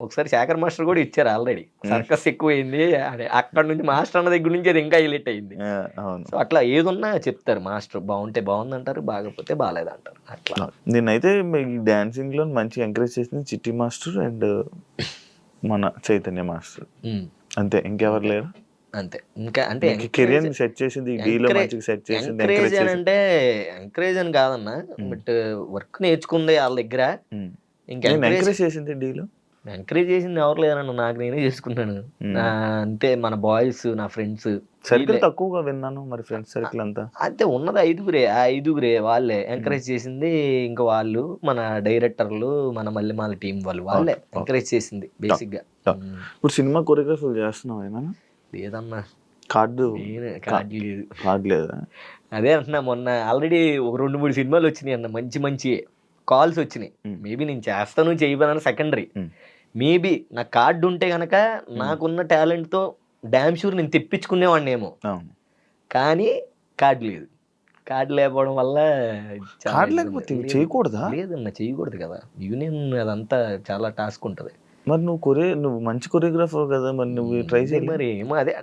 ఒకసారి శేఖర్ మాస్టర్ కూడా ఇచ్చారు ఆల్రెడీ. సర్కస్ ఎక్కువైంది అని అక్కడ నుంచి మాస్టర్ అన్న దగ్గర నుంచి అది ఇంకా హైలైట్ అయింది. సో అట్లా ఏదున్నా చెప్తారు మాస్టర్ బాగుంటే బాగుంది అంటారు బాగపోతే బాగాలేదు అంటారు అట్లా నేనైతే డాన్సింగ్లో మంచి ఎంకరేజ్ చేసింది చిట్టి మాస్టర్ అండ్ మన చైతన్య మాస్టర్. అంతే ఇంకెవరు లేరు? అంతే. ఇంకా అంటే కెరియర్ సెట్ చేసింది సెట్ చేసింది ఎంకరేజ్ అని. అంటే ఎంకరేజ్ అని కాదన్న బట్ వర్క్ నేర్చుకుంది వాళ్ళ దగ్గర. ఇంకా ఎంకరేజ్ చేసింది డీలో ఎంకరేజ్ చేసింది ఎవరు లేరన్న నాకు నేనే చేసుకున్నాను అంతే మన బాయ్స్ నా ఫ్రెండ్స్. సర్కిల్ తక్కువగా విన్నాను మరి ఫ్రెండ్స్ సర్కిల్ అంతా. అంతే ఉన్నది ఐదుగురే ఆ ఐదుగురే వాళ్ళే. ఎంకరేజ్ చేసింది ఇంకా వాళ్ళు మన డైరెక్టర్లు మన మల్లెమాల టీం వాళ్ళు వాళ్ళే ఎంకరేజ్ చేసింది బేసిక్గా ఇప్పుడు సినిమా కొరియోగ్రఫీ చేస్తున్నావు ఏమైనా? లేదన్నా. కార్డు. నేను కార్డు లేదు. కార్డు లేదా? అదే అంటున్నా మొన్న ఆల్రెడీ ఒక రెండు మూడు సినిమాలు వచ్చినాయి అన్న మంచి మంచి కాల్స్ వచ్చినాయి. మేబీ నేను చేస్తాను చేయబోనని సెకండరీ. మేబీ నా కార్డు ఉంటే గనక నాకున్న talent తో డ్యామ్ షూర్ నేను తెప్పించుకునేవాడిని ఏమో కానీ కార్డు లేదు. కార్డు లేకపోవడం వల్ల కార్డు. లేకపోతే లేదు. చేయకూడదా? లేదన్న చేయకూడదు కదా. యూనియన్ అదంతా చాలా టాస్క్ ఉంటది. మరి నువ్వు కొరే నువ్వు మంచి కొరియోగ్రాఫర్ కదా మరి నువ్వు ట్రై చేయాలి. మరి ఏమో అదే.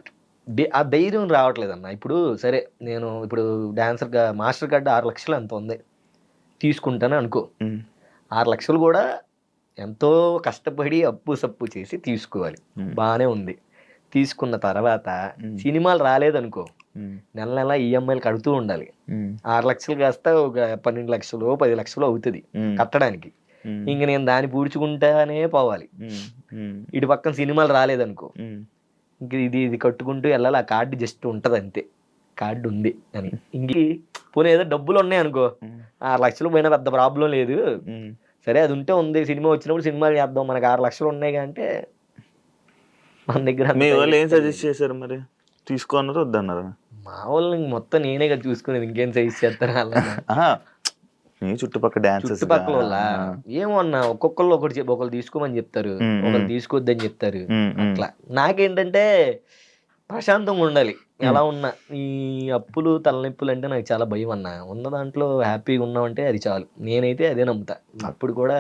ఆ ధైర్యం రావట్లేదు అన్న ఇప్పుడు సరే నేను ఇప్పుడు డాన్సర్గా మాస్టర్ కార్డు ఆరు లక్షలు ఎంత ఉంది. తీసుకుంటాను అనుకో. ఆరు లక్షలు కూడా ఎంతో కష్టపడి అప్పు సప్పు చేసి తీసుకోవాలి. బాగానే ఉంది తీసుకున్న తర్వాత. సినిమాలు రాలేదనుకో. నెల నెల ఈఎంఐలు కడుతూ ఉండాలి. ఆరు లక్షలు కాస్త ఒక పన్నెండు లక్షలు పది లక్షలు అవుతుంది. కట్టడానికి. ఇంక నేను దాన్ని పూడ్చుకుంటానే పోవాలి. ఇటు పక్కన సినిమాలు రాలేదనుకో. ఇంక ఇది ఇది కట్టుకుంటూ వెళ్ళాలి ఆ కార్డు జస్ట్ ఉంటది అంతే కార్డు ఉంది అని ఇంక పోనీ ఏదో డబ్బులు ఉన్నాయి అనుకో. ఆరు లక్షలు పోయినా పెద్ద ప్రాబ్లం లేదు. సరే అది ఉంటే ఉంది. సినిమా వచ్చినప్పుడు సినిమాలు చేద్దాం. మనకు ఆరు లక్షలు ఉన్నాయి అంటే మన దగ్గర మీ వాళ్ళు ఏం. సజెస్ట్ చేశారు మరి? తీసుకో అన్నారు వద్దన్నారా? మా వాళ్ళని మొత్తం నేనే కదా చూసుకునేది. ఇంకేం సైజ్ చేస్తారు. నీ చుట్టుపక్కల డాన్సెస్ చుట్టుపక్కల వాళ్ళ? ఏమో అన్న ఒక్కొక్కళ్ళు ఒకటి ఒకరు తీసుకోమని చెప్తారు. ఉమ్. తీసుకోవద్దని చెప్తారు. అట్లా. నాకేంటంటే ప్రశాంతంగా ఉండాలి. ఎలా ఉన్నా ఈ అప్పులు తలనొప్పులు అంటే నాకు చాలా భయం అన్న. ఉన్న దాంట్లో హ్యాపీగా ఉన్నామంటే అది చాలు. నేనైతే అదే నమ్ముతా. అప్పుడు కూడా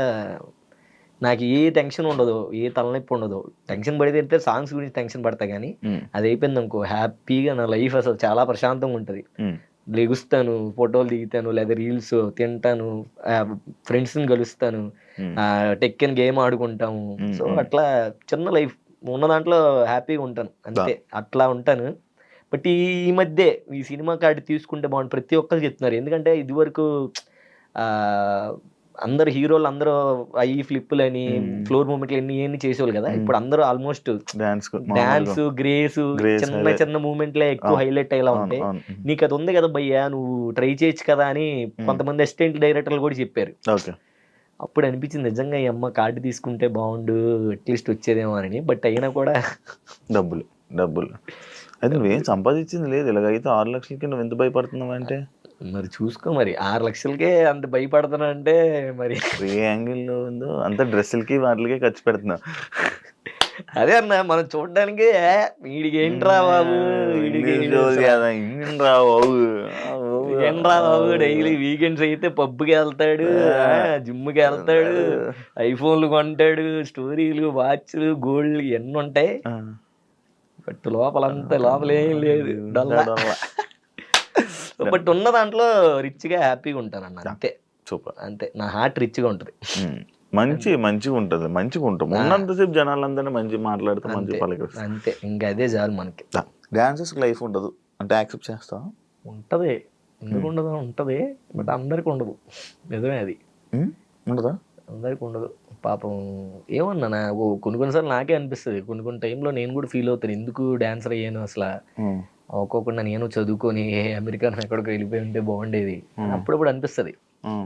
నాకు ఏ టెన్షన్ ఉండదు ఏ తలనొప్పి ఉండదు. టెన్షన్ పడితే అయితే సాంగ్స్ గురించి టెన్షన్ పడతా కానీ అది అయిపోయింది అనుకో హ్యాపీగా నా లైఫ్ అసలు చాలా ప్రశాంతంగా ఉంటుంది. లెగుస్తాను ఫోటోలు దిగుతాను లేదా రీల్స్ తింటాను ఫ్రెండ్స్ని కలుస్తాను టెక్కన్ గేమ్ ఆడుకుంటాము. సో. అట్లా చిన్న లైఫ్ ఉన్న దాంట్లో హ్యాపీగా ఉంటాను. అంతే. అట్లా ఉంటాను. బట్ ఈ మధ్య ఈ సినిమా కార్డు తీసుకుంటే బాగుంది ప్రతి ఒక్కరు చెప్తున్నారు. ఎందుకంటే ఇదివరకు అందరు హీరోలు అందరూ ఐ ఫ్లిప్పులని. ఫ్లోర్ మూమెంట్లు ఎన్ని ఎన్ని చేసేవాళ్ళు కదా. ఇప్పుడు అందరూ ఆల్మోస్ట్ డాన్స్ డాన్స్ గ్రేస్ చిన్న. చిన్న మూమెంట్లే ఎక్కువ హైలైట్ అయ్యేలా ఉంటాయి నీకు అది ఉంది కదా భయ్యా నువ్వు ట్రై చేయొచ్చు కదా అని కొంతమంది అసిస్టెంట్ డైరెక్టర్లు కూడా చెప్పారు. అప్పుడు అనిపించింది నిజంగా ఈ అమ్మ కార్డు తీసుకుంటే బాగుండు అట్లీస్ట్ వచ్చేదేమో అని. బట్ అయినా కూడా డబ్బులు డబ్బులు. అయితే నువ్వేం సంపాదించింది లేదు. ఇలాగైతే ఆరు లక్షలకి నువ్వు ఎంత భయపడుతున్నావు అంటే? మరి చూసుకో మరి. ఆరు లక్షలకే అంత భయపడుతున్నా అంటే మరి ఏ యాంగిల్లో ఉందో అంత డ్రెస్సులకి వాటికి ఖర్చు పెడుతున్నావు. అదే అన్న మనం చూడడానికి "ఏ, వీడికి ఏంట్రా బాబు? వీడికి ఇంగ్లీష్ రోజు కదా, ఇంగ్లీష్ రా బాబు. ఏంట్రా బాబు. డైలీ వీకెండ్స్ అయితే పబ్కి వెళ్తాడు జిమ్కి వెళ్తాడు ఐఫోన్లు కొంటాడు స్టోరీలు వాచ్లు గోల్డ్ ఎన్ని ఉంటాయి. బట్ లోపలంతా లోపల లేదు. బట్ ఉన్న దాంట్లో రిచ్గా హ్యాపీగా ఉంటాను అన్న అంతే. సూపర్. అంతే నా హార్ట్ రిచ్గా ఉంటది. మంచి మంచిగా ఉంటది మంచిగా ఉంటాం. ఉన్నంతసేపు జనాలందరినీ మంచి మాట్లాడుతూ మంచి పలకరిస్తాం అంతే. ఇంకా అదే చాలు మనకి. డాన్సెస్ లైఫ్ ఉండదు. అంటే యాక్సెప్ట్ చేస్తావా? ఉంటది. ఎందుకు ఉండదు ఉంటది. బట్ అందరికి ఉండదు నిజమే అది? ఉండదా? అందరికి ఉండదు పాపం ఏమన్నా కొన్ని కొన్నిసార్లు నాకే అనిపిస్తుంది. కొన్ని కొన్ని టైంలో నేను కూడా ఫీల్ అవుతాను. ఎందుకు డాన్సర్ అయ్యాను అసలు. ఒక్కొక్కటి నేను చదువుకొని ఏ అమెరికా ఎక్కడికి వెళ్ళిపోయి ఉంటే బాగుండేది. అప్పుడప్పుడు అనిపిస్తుంది.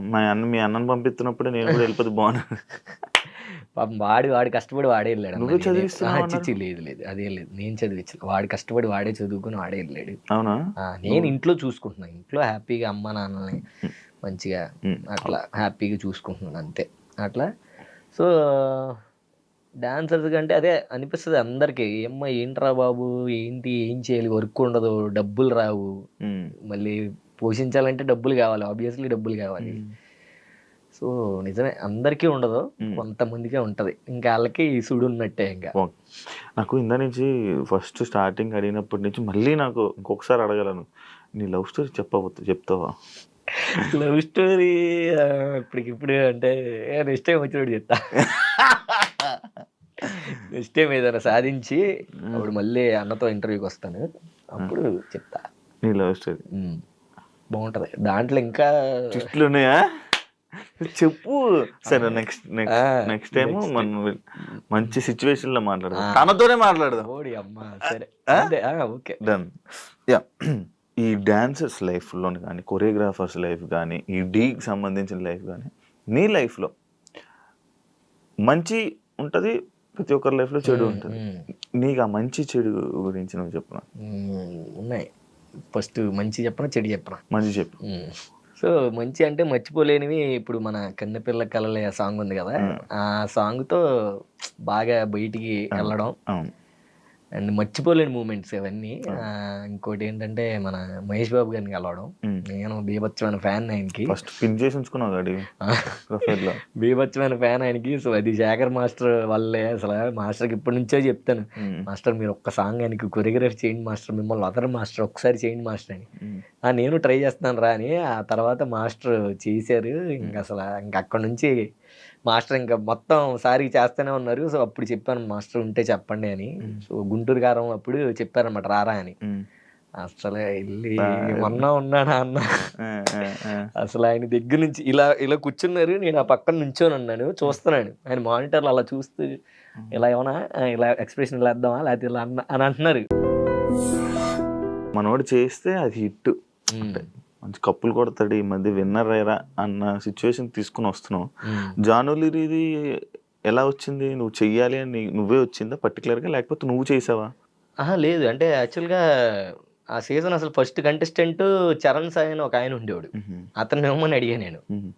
మా అన్న మీ అన్నని పంపిస్తున్నప్పుడు నేను కూడా వెళ్ళిపోతే బాగున్నా పాపం వాడి వాడి కష్టపడి వాడే వెళ్ళాడు చిచ్చి లేదు లేదు. అదేం లేదు. నేను చదివించలేదు వాడి కష్టపడి వాడే చదువుకుని వాడే వెళ్ళాడు. అవునా? నేను ఇంట్లో చూసుకుంటున్నాను ఇంట్లో హ్యాపీగా అమ్మ నాన్నని మంచిగా. అట్లా హ్యాపీగా చూసుకుంటున్నాను అంతే. అట్లా? సో డాన్సర్స్ కంటే అదే అనిపిస్తుంది అందరికి. ఏమ్మా ఏంట్రా బాబు? ఏంటి? ఏం చేయాలి? వర్క్ ఉండదు. డబ్బులు రావు. మళ్ళీ పోషించాలంటే డబ్బులు కావాలి. ఆబ్వియస్లీ డబ్బులు కావాలి. సో నిజమే. అందరికీ ఉండదు. కొంతమందికే ఉంటది. ఇంకా వాళ్ళకి సుడు ఉన్నట్టే ఇంకా. నాకు ఇందా నుంచి ఫస్ట్ స్టార్టింగ్ అడిగినప్పటి నుంచి మళ్ళీ నాకు ఇంకొకసారి అడగలను. నీ లవ్ స్టోరీ చెప్పబోతు చెప్తావా? లవ్ స్టోరీ ఇప్పటికిప్పుడు అంటే నెక్స్ట్ టైం వచ్చినప్పుడు చెప్తా. నెక్స్ట్ టైం ఏదైనా సాధించి అప్పుడు మళ్ళీ అన్నతో ఇంటర్వ్యూకి వస్తాను. అప్పుడు చెప్తా. నీ లవ్ స్టోరీ. బాగుంటది. దాంట్లో ఇంకా ట్విస్ట్లు ఉన్నాయా? చెప్పు. సరే నెక్స్ట్ నెక్స్ట్ నెక్స్ట్ టైం. మనం మంచి సిచ్యువేషన్లో మాట్లాడదాం. తనతోనే మాట్లాడదాం. ఓడి అమ్మ. సరే. ఓకే. డన్ యా ఈ డాన్సర్స్ లైఫ్లో కానీ కొరియోగ్రాఫర్స్ లైఫ్ కానీ ఈ డీకి సంబంధించిన లైఫ్ కానీ నీ లైఫ్లో మంచి ఉంటుంది ప్రతి ఒక్కరి లైఫ్లో చెడు ఉంటుంది. నీకు ఆ మంచి చెడు గురించి నువ్వు చెప్పు నాకు. ఉన్నాయి. ఫస్ట్ మంచి చెప్పనా చెడు చెప్పనా? మంచి చెప్పు. సో మంచి అంటే మర్చిపోలేనివి ఇప్పుడు మన కన్నెపిల్ల కలలే సాంగ్ ఉంది కదా. ఆ సాంగ్తో బాగా బయటికి వెళ్ళడం. అండ్ మర్చిపోలేని మూమెంట్స్ అవన్నీ ఆ, ఇంకోటి ఏంటంటే మన మహేష్ బాబు గారిని కలవడం. నేను బీభత్సమైన ఫ్యాన్ ఆయనకి. ఫస్ట్ పిన్ చేసి ఉంచుకున్నావు బీభత్సమైన ఫ్యాన్ ఆయనకి. సో అది శేఖర్ మాస్టర్ వల్లే అసలు మాస్టర్కి ఇప్పటి నుంచో చెప్తాను. మాస్టర్ మీరు ఒక్క సాంగ్ ఆయనకి కొరియోగ్రఫీ చేయండి మాస్టర్. మిమ్మల్ని వదరు మాస్టర్ ఒకసారి చేయండి మాస్టర్ అని. నేను ట్రై చేస్తున్నాను రా అని. ఆ తర్వాత మాస్టర్ చేశారు. ఇంకా అసలు ఇంకా అక్కడ నుంచి మాస్టర్ ఇంకా మొత్తం సారి చేస్తూనే ఉన్నారు. సో అప్పుడు చెప్పాను మాస్టర్ ఉంటే చెప్పండి అని. సో గుంటూరు గారం అప్పుడు చెప్పారన్నమాట రారా అని. అసలు వెళ్ళి మొన్న ఉన్నానా అన్న. అసలు ఆయన దగ్గర నుంచి ఇలా ఇలా కూర్చున్నారు నేను ఆ పక్కన నుంచొని ఉన్నాను చూస్తున్నాను. ఆయన మానిటర్లు అలా చూస్తూ ఇలా ఏమన్నా ఇలా ఎక్స్ప్రెషన్ ఇలా వేద్దామా లేకపోతే ఇలా అన్న అని అంటున్నారు. మనోడు చేస్తే అది హిట్. మంచి కప్పులు కొడతాడు ఈ మధ్య విన్నర్ అయ్యారా అన్న సిచ్యువేషన్ తీసుకుని వస్తున్నావు ఉమ్. ఎలా వచ్చింది? నువ్వు చెయ్యాలి అని నువ్వే వచ్చిందా పర్టికులర్గా లేకపోతే నువ్వు చేసావా? ఆహా లేదు. అంటే యాక్చువల్గా ఆ సీజన్ అసలు ఫస్ట్ కంటెస్టెంట్ చరణ్ సాయి అని ఒక ఆయన ఉండేవాడు. అతను ఏమని అడిగాను నేను.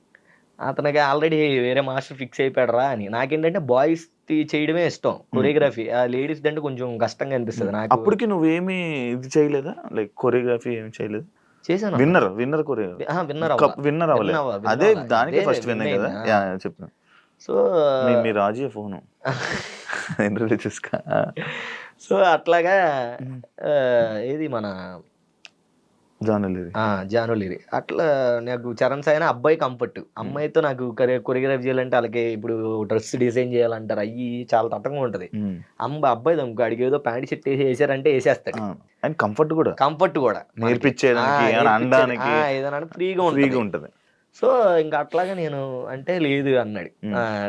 అతనికి ఆల్రెడీ వేరే మాస్టర్ ఫిక్స్ అయిపోయాడు రా అని. నాకేంటంటే బాయ్స్ చేయడమే ఇష్టం. కొరియోగ్రఫీ ఆ లేడీస్ అంటే కొంచెం కష్టంగా అనిపిస్తుంది నాకు. అప్పటికి నువ్వేమి ఇది చేయలేదా? లైక్ కొరియోగ్రఫీ ఏమి చేయలేదు? చేశాను. Winner winner choreography winner winner అవ్వలేదు. అదే. దానికి ఫస్ట్ విన్ win కదా? అయినా. సో మీ రాజీ ఫోను. సో అట్లాగా ఏది మన జానులిరి. ఆ, జానులిరి. అట్లా నాకు చరణ్ సాయి అబ్బాయి కంఫర్ట్. అమ్మాయితో నాకు కొరియోగ్రఫీ చేయాలంటే వాళ్ళకి ఇప్పుడు డ్రెస్ డిజైన్ చేయాలంటారు అయ్యి చాలా తట్టంగా ఉంటది. అమ్మ అబ్బాయి ఇంకో అడిగి ఏదో ప్యాంట్ షర్ట్ వేసి వేసారంటే వేసేస్తాడు. అండ్ కంఫర్ట్ కూడా. కంఫర్ట్ కూడా. నేర్పించేదానికి ఏదైనా ఫ్రీగా ఉంటది. సో ఇంకా అట్లాగా నేను అంటే లేదు అన్నాడు.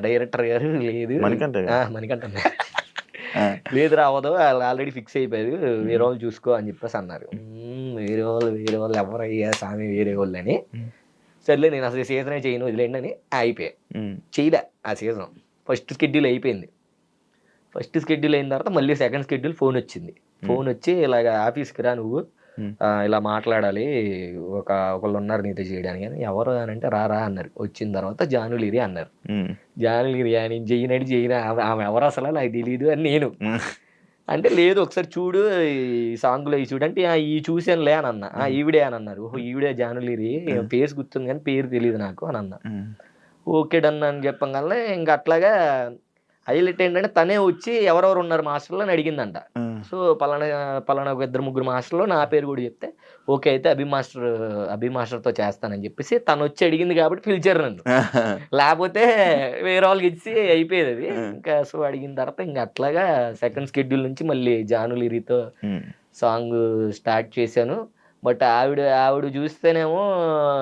డైరెక్టర్ గారు లేదు. మణికంఠ మణికంఠ అన్నారు. లేదు రావదు వాళ్ళు ఆల్రెడీ ఫిక్స్ అయిపోయారు. వేరే వాళ్ళు చూసుకో అని చెప్పేసి అన్నారు. వేరే వాళ్ళు వేరే వాళ్ళు ఎవరయ్యా స్వామి వేరే వాళ్ళు అని. సర్లే నేను అసలు సీజనే చేయను వదిలేండి అని అయిపోయా ఉమ్, చేయలే ఆ సీజన్. ఫస్ట్ స్కెడ్యూల్ అయిపోయింది. ఫస్ట్ స్కెడ్యూల్ అయిన తర్వాత మళ్ళీ సెకండ్ స్కెడ్యూల్ ఫోన్ వచ్చింది. ఫోన్ వచ్చి ఇలాగ ఆఫీస్కి రా నువ్వు. ఇలా మాట్లాడాలి. ఒక ఒకళ్ళు ఉన్నారు నీతో చేయడానికి అని. ఎవరు అని అంటే రారా అన్నారు. వచ్చిన తర్వాత జానులిరి అన్నారు. జానులిరి అని చేయనడి చేయన ఆమె ఎవరు అసలు? నాకు తెలియదు అని నేను. అంటే లేదు ఒకసారి చూడు ఈ సాంగ్లో ఈ చూడు. అంటే "ఆ, ఈ చూసానులే అని అన్న. "ఆ, ఈవిడే అని అన్నారు. ఓహో ఈవిడే జానులిరి. పేరు గుర్తుంది కానీ పేరు తెలియదు నాకు అని అన్న. ఓకే డన్ అని చెప్పగానే ఇంకా అట్లాగా హైలైట్ ఏంటంటే తనే వచ్చి ఎవరెవరు ఉన్నారు మాస్టర్లో అని అడిగిందంట. సో పలానా పలానా ఒక ఇద్దరు ముగ్గురు మాస్టర్లో నా పేరు కూడా చెప్తే ఓకే అయితే అభి మాస్టర్ అభి మాస్టర్తో చేస్తానని చెప్పేసి తను వచ్చి అడిగింది కాబట్టి పిలిచారు నన్ను. లేకపోతే వేరే వాళ్ళకి ఇచ్చి అయిపోయేది అది. ఇంకా సో అడిగిన తర్వాత ఇంకా అట్లాగా సెకండ్ స్కెడ్యూల్ నుంచి మళ్ళీ జానులిరితో ఉమ్, సాంగ్ స్టార్ట్ చేశాను. బట్ ఆవిడ ఆవిడ చూస్తేనేమో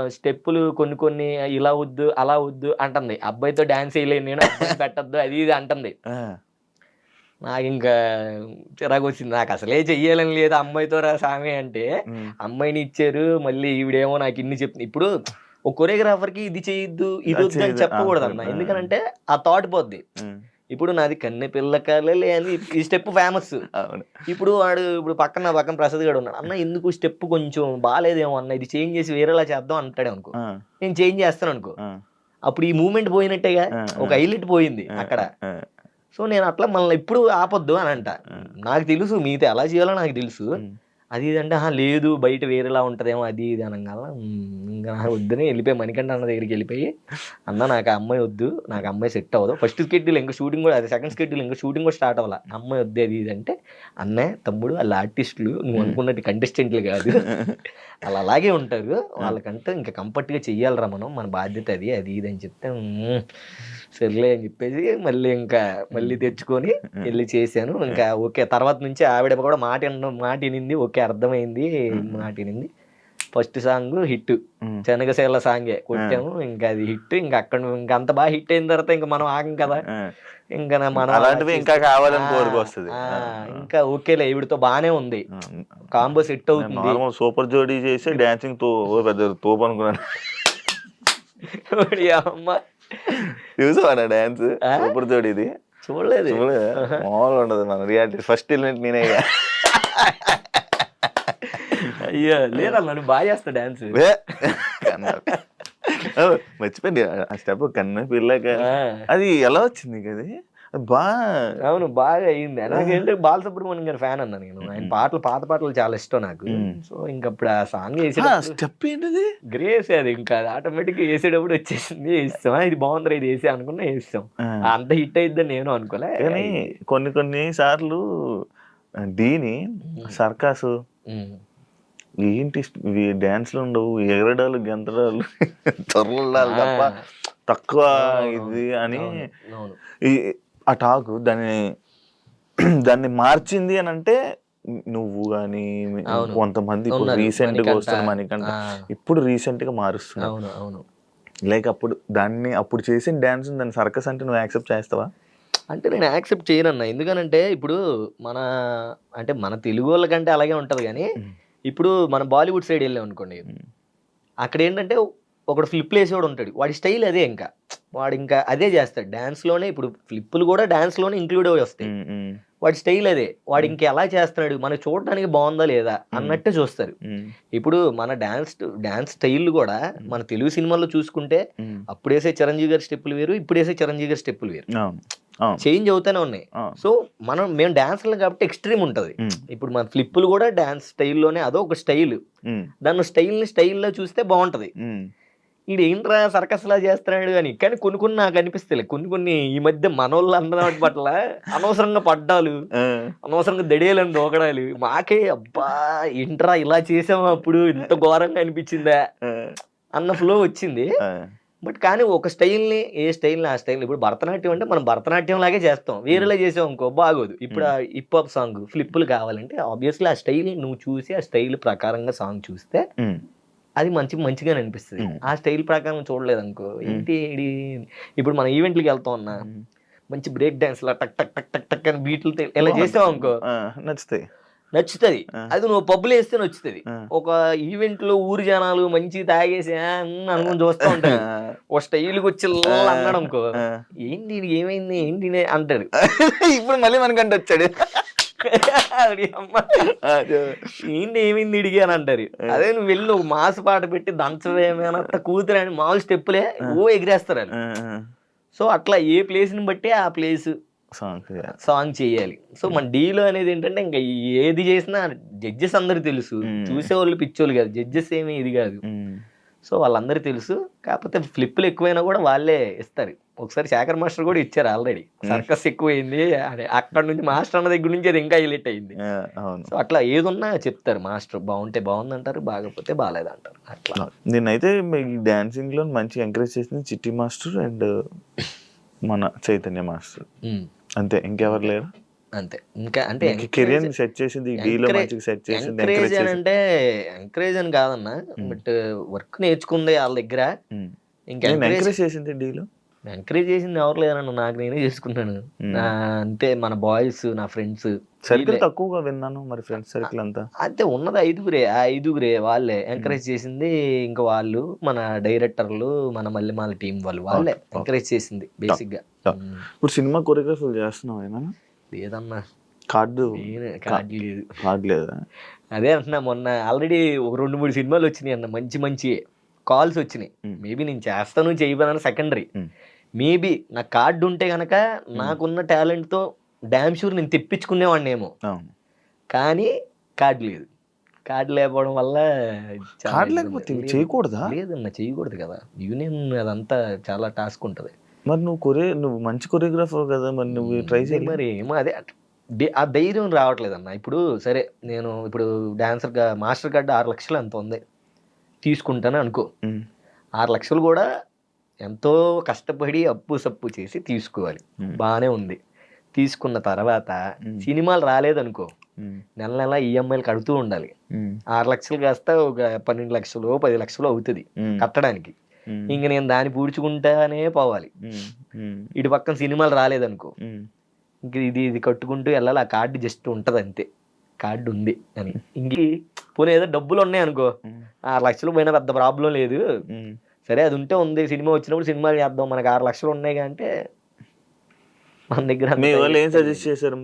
స్టెప్పులు కొన్ని కొన్ని ఇలా వద్దు అలా వద్దు అంటుంది. అబ్బాయితో డాన్స్ వేయలేను నేను పెట్టద్దు అది ఇది అంటుంది. నాకు ఇంకా చిరాకు వచ్చింది. నాకు అసలే చెయ్యాలని లేదు అమ్మాయితో రా సామి అంటే. అమ్మాయిని ఇచ్చారు మళ్ళీ ఈవిడేమో నాకు ఇన్ని చెప్తుంది ఇప్పుడు ఒక కొరియోగ్రాఫర్కి ఇది చేయొద్దు ఇది వద్దు అని. చెప్పకూడదు అన్న ఆ, ఎందుకంటే ఆ థాట్ పోద్ది. ఇప్పుడు నాది కన్నె పిల్ల కలలే అని ఈ స్టెప్ ఫేమస్ అవును. ఇప్పుడు వాడు ఇప్పుడు పక్కన నా పక్కన ప్రసాద్ గడు ఉన్నాడు. అన్న ఎందుకు స్టెప్ కొంచెం బాగాలేదేమో అన్న ఇది చేంజ్ చేసి వేరేలా చేద్దాం అంటాడు అనుకో. నేను చేంజ్ చేస్తాను అనుకో. అప్పుడు ఈ మూమెంట్ పోయినట్టేగా ఒక హైలైట్ పోయింది అక్కడ. సో నేను అట్లా మళ్ళీ ఇప్పుడు ఆపొద్దు అని అంట. నాకు తెలుసు మీతో ఎలా చేయాలో నాకు తెలుసు. అది ఇది అంటే "ఆహా, లేదు బయట వేరేలా ఉంటదేమో అది ఇది అనగాల ఇంకా వద్దని వెళ్ళిపోయి మణికంఠ అన్న దగ్గరికి వెళ్ళిపోయి అన్న నాకు అమ్మాయి వద్దు నాకు అమ్మాయి సెట్ అవ్వదు. ఫస్ట్ స్కెడ్యూల్ ఇంకా షూటింగ్ కూడా అది సెకండ్ స్కెడ్యూల్ ఇంకా షూటింగ్ కూడా స్టార్ట్ అవ్వాలి. అమ్మాయి వద్దు అది ఇది అంటే అన్నయ్య తమ్ముడు వాళ్ళ ఆర్టిస్టులు నువ్వు అనుకున్నట్టు కంటెస్టెంట్లు కాదు. వాళ్ళు అలాగే ఉంటారు. వాళ్ళకంటే ఇంకా కంఫర్ట్గా చెయ్యాలిరా మనం మన బాధ్యత అది అది ఇది అని చెప్తే "మ్మ్, సర్లే అని చెప్పేసి మళ్ళీ ఇంకా మళ్ళీ తెచ్చుకొని వెళ్ళి చేశాను. ఇంకా ఓకే తర్వాత నుంచి ఆవిడ కూడా మాట మాట వినింది ఓకే అర్థమైంది మాట వినింది ఫస్ట్ సాంగ్ హిట్. శనగశీల సాంగే కొట్టాము ఇంకా అది హిట్. ఇంకా అక్కడ ఇంకా అంత బాగా హిట్ అయిన తర్వాత ఇంకా మనం ఆగం కదా. ఇంకా మనం అలా అలాంటివి ఇంకా కావాలని ఆ, కోరిక వస్తుంది. ఆ, ఇంకా ఓకేలే ఈవిడతో బానే ఉంది. కాంబో సెట్ అవుతుంది. సూపర్ జోడీ చేసి డాన్సింగ్తో పెద్ద తోపు అనుకున్నాను. అమ్మ. చూసావాడా డాన్స్? సూపర్ జోడీది. చూడలేదు. చూడలే? మామూలుగా ఉండదు మన రియాలిటీ. ఫస్ట్ ఎలిమెంట్ నేనే. అయ్యో లేదన్నా నువ్వు బాగా చేస్తా డాన్స్ మర్చిపోయింది ఆ స్టెప్ కన్నా పిల్లక అది ఎలా వచ్చింది అది అది బా అవును బాగా అయింది నాకేంటే బాలసుబ్రహ్మణ్యం గారి ఫ్యాన్ అన్నా నేను ఆయన పాటలు పాత పాటలు చాలా ఇష్టం నాకు. సో ఇంక అప్పుడు ఆ సాంగ్ వేసేటప్పుడు స్టెప్ ఏంటిది గ్రేస్ అది ఇంకా ఆటోమేటిక్ వేసేటప్పుడు వచ్చేసింది ఇస్తాం ఇది బాగుంది ఇది వేసి అనుకున్నా వేస్తాం. అంత హిట్ అయిద్దని నేను అనుకోలే కానీ కొన్ని కొన్ని సార్లు డీని సర్కాసు. ఏంటి డాన్స్లు ఉండవు ఎగరడాలు గెంతడాలు తొరలాలు తప్ప తక్కువ ఇది అని ఆ టాక్ దాన్ని దాన్ని మార్చింది అని అంటే నువ్వు కానీ. కొంతమంది ఇప్పుడు. రీసెంట్గా. వస్తున్న మనకంట ఇప్పుడు రీసెంట్గా అవును లైక్ అప్పుడు దాన్ని అప్పుడు చేసిన డాన్స్ దాన్ని సర్కస్ అంటే నువ్వు యాక్సెప్ట్ చేస్తావా అంటే నేను యాక్సెప్ట్ చేయనన్నా ఎందుకనంటే ఇప్పుడు మన అంటే మన తెలుగు వాళ్ళకంటే అలాగే ఉంటది కానీ. ఇప్పుడు మన బాలీవుడ్ సైడ్ వెళ్ళాం అనుకోండి. అక్కడ ఏంటంటే ఒకడు ఫ్లిప్ వేసేవాడు ఉంటాడు. వాడి స్టైల్ అదే ఇంకా. వాడు ఇంకా అదే చేస్తాడు. Dance లోనే ఇప్పుడు ఫ్లిప్పులు కూడా dance లోనే ఇంక్లూడ్ అయి వస్తాయి. వాడి స్టైల్ అదే. వాడు ఇంకా ఎలా చేస్తున్నాడు? మనకు చూడడానికి బాగుందా లేదా? అన్నట్టే చూస్తారు. ఇప్పుడు మన డాన్స్ డాన్స్ స్టైల్ కూడా మన తెలుగు సినిమాల్లో చూసుకుంటే ఉమ్. అప్పుడు వేసే చిరంజీవి గారి స్టెప్పులు వేరు ఇప్పుడు వేసే చిరంజీవి గారి స్టెప్పులు వేరు. చేంజ్ అవుతూనే ఉన్నాయి. సో మనం మేము డాన్స్లు కాబట్టి ఎక్స్ట్రీమ్ ఉంటుంది. ఇప్పుడు మన ఫ్లిప్పులు కూడా డాన్స్ స్టైల్లోనే అదో ఒక స్టైల్ దాన్ని స్టైల్ని స్టైల్లో చూస్తే బాగుంటది. ఈడు ఏంట్రా సర్కస్ లా చేస్తున్నాడు అని. కానీ కొన్ని కొన్ని నాకు అనిపిస్తాయి కొన్ని కొన్ని ఈ మధ్య మనోళ్ళు అందరం పట్ల అనవసరంగా పడ్డాలు అనవసరంగా దడేలని దూకడాలు. మాకే అబ్బా ఏంట్రా ఇలా చేసాము అప్పుడు? ఇంత ఘోరంగా అనిపించిందా? అన్న ఫ్లో వచ్చింది. బట్ కానీ ఒక స్టైల్ని ఏ స్టైల్ని ఆ స్టైల్ ఇప్పుడు భరతనాట్యం అంటే మనం భరతనాట్యం లాగే చేస్తాం. వేరేలా చేసాం అనుకో బాగోదు. ఇప్పుడు ఆ హిప్ హాప్ సాంగ్ ఫ్లిప్పులు కావాలంటే ఆబ్వియస్లీ ఆ స్టైల్ నువ్వు చూసి ఆ స్టైల్ ప్రకారంగా సాంగ్ చూస్తే అది మంచి మంచిగానే అనిపిస్తుంది. ఆ స్టైల్ ప్రకారం చూడలేదు అనుకో ఏంటి ఇప్పుడు మన ఈవెంట్లకి వెళ్తాం ఉమ్. మంచి బ్రేక్ డాన్స్ లా టక్ టక్ టక్ టక్ టక్ అని బీట్లు ఇలా చేసావు అనుకో? నచ్చుతాయి. నచ్చుతుంది. అది నువ్వు పబ్బులు వేస్తే నచ్చుతుంది. ఒక ఈవెంట్లో ఊరు జనాలు మంచి తాగేసి అనుకుని చూస్తూ ఉంటారు. ఒక స్టైల్కి వచ్చి అన్నాడు అనుకో. ఏంటి ఏమైంది? ఏంటి? అంటాడు. ఇప్పుడు మళ్ళీ మనకంటే వచ్చాడు. ఏమైంది ఇడిగి అని అంటారు. అదే నువ్వు వెళ్ళి ఒక మాస్ పాట పెట్టి దంచవేమేనంత కూతురు అని మామూలు స్టెప్పులే ఓ ఎగిరేస్తారు వాళ్ళు ఆ, ఆ. సో అట్లా ఏ ప్లేస్ని బట్టి ఆ ప్లేస్ సాంగ్ సాంగ్ చేయాలి. సో మన డీలో అనేది ఏంటంటే ఇంకా ఏది చేసినా జడ్జెస్ అందరు తెలుసు. చూసేవాళ్ళు పిచ్చోళ్ళు కాదు. జడ్జెస్ ఏమీ ఇది కాదు. సో వాళ్ళందరూ తెలుసు. కాకపోతే ఫ్లిప్పులు ఎక్కువైనా కూడా వాళ్ళే ఇస్తారు. ఒకసారి శేఖర్ మాస్టర్ కూడా ఇచ్చారు ఆల్రెడీ. సర్కస్ ఎక్కువైంది. అదే అక్కడ నుంచి మాస్టర్ అన్న దగ్గర నుంచి అది ఇంకా హైలైట్ అయింది. సో అట్లా ఏదున్నా చెప్తారు మాస్టర్. బాగుంటే బాగుంది అంటారు బాగపోతే బాగాలేదు అంటారు అట్లా నేనైతే ఈ డాన్సింగ్లో మంచి ఎంకరేజ్ చేసింది చిట్టి మాస్టర్ అండ్ మన చైతన్య మాస్టర్. అంతే. ఇంకెవరు లేరు? అంతే. ఇంకా అంటే కెరియర్ సెట్ చేసింది సెట్ చేసింది ఎంకరేజ్ అని అంటే ఎంకరేజ్ అని కాదన్న బట్ వర్క్ నేర్చుకుంది వాళ్ళ దగ్గర. ఉమ్. ఇంకా ఎంకరేజ్ చేసింది డీలో ఎంకరేజ్ చేసింది ఎవరు లేరన్న నాకు నేనే చేసుకున్నాను. Hmm. అంతే మన బాయ్స్ నా ఫ్రెండ్స్ సర్కిల్ తక్కువగా విన్నాను మరి ఫ్రెండ్స్ సర్కిల్ అంతా. అంతే ఉన్నది ఐదుగురే ఆ ఐదుగురే వాళ్ళే. ఎంకరేజ్ చేసింది ఇంకా వాళ్ళు మన డైరెక్టర్లు మన మల్లెమాల టీం వాళ్ళు వాళ్ళే. ఎంకరేజ్ చేసింది బేసిక్గా. Hmm. ఇప్పుడు సినిమా కొరియోగ్రఫీలు చేస్తున్నావు ఏమైనా? లేదన్నా కార్డు కార్డు లేదు. కార్డు లేదా. అదే అంటున్నా మొన్న ఆల్రెడీ ఒక రెండు మూడు సినిమాలు వచ్చినాయి అన్న మంచి మంచి కాల్స్ వచ్చినాయి. మేబీ నేను చేస్తాను చేయబోనని సెకండరీ. మేబీ నా కార్డు ఉంటే గనక నాకున్న టాలెంట్తో డ్యామ్ షూర్ నేను తెప్పించుకునేవాడిని ఏమో కానీ కార్డు లేదు. కార్డు లేకపోవడం వల్ల కార్డు. లేకపోతే. చేయకూడదా? లేదన్న చేయకూడదు కదా. యూనియన్ అదంతా చాలా టాస్క్ ఉంటది. మరి నువ్వు కొరే నువ్వు మంచి కొరియోగ్రాఫర్ కదా మరి నువ్వు ట్రై చేయాలి మరి ఏమో అదే ఆ ధైర్యం రావట్లేదు అన్న ఇప్పుడు సరే నేను ఇప్పుడు డాన్సర్గా మాస్టర్ కార్డు ఆరు లక్షలు ఎంత ఉంది? తీసుకుంటాను అనుకో. ఆరు లక్షలు కూడా ఎంతో కష్టపడి అప్పు సప్పు చేసి తీసుకోవాలి. బాగానే ఉంది. తీసుకున్న తర్వాత. సినిమాలు రాలేదనుకో నెల నెల ఈఎంఐలు కడుతూ ఉండాలి. ఆరు లక్షలు కాస్త ఒక పన్నెండు లక్షలు పది లక్షలు అవుతుంది కట్టడానికి. ఇంక నేను దాన్ని పూడ్చుకుంటానే పోవాలి. ఇటు పక్కన సినిమాలు రాలేదనుకో. ఇంక ఇది ఇది కట్టుకుంటూ వెళ్ళాలి. ఆ కార్డు జస్ట్ ఉంటుంది అంతే కార్డు ఉంది అని. ఇంక పోనీ ఏదో డబ్బులు ఉన్నాయి అనుకో. ఆరు లక్షలు పోయినా పెద్ద ప్రాబ్లం లేదు. సరే అది ఉంటే ఉంది. సినిమా వచ్చినప్పుడు సినిమా చేద్దాం. మనకు ఆరు లక్షలు ఉన్నాయి అంటే మన దగ్గర ఏం సజెస్ట్ చేశారు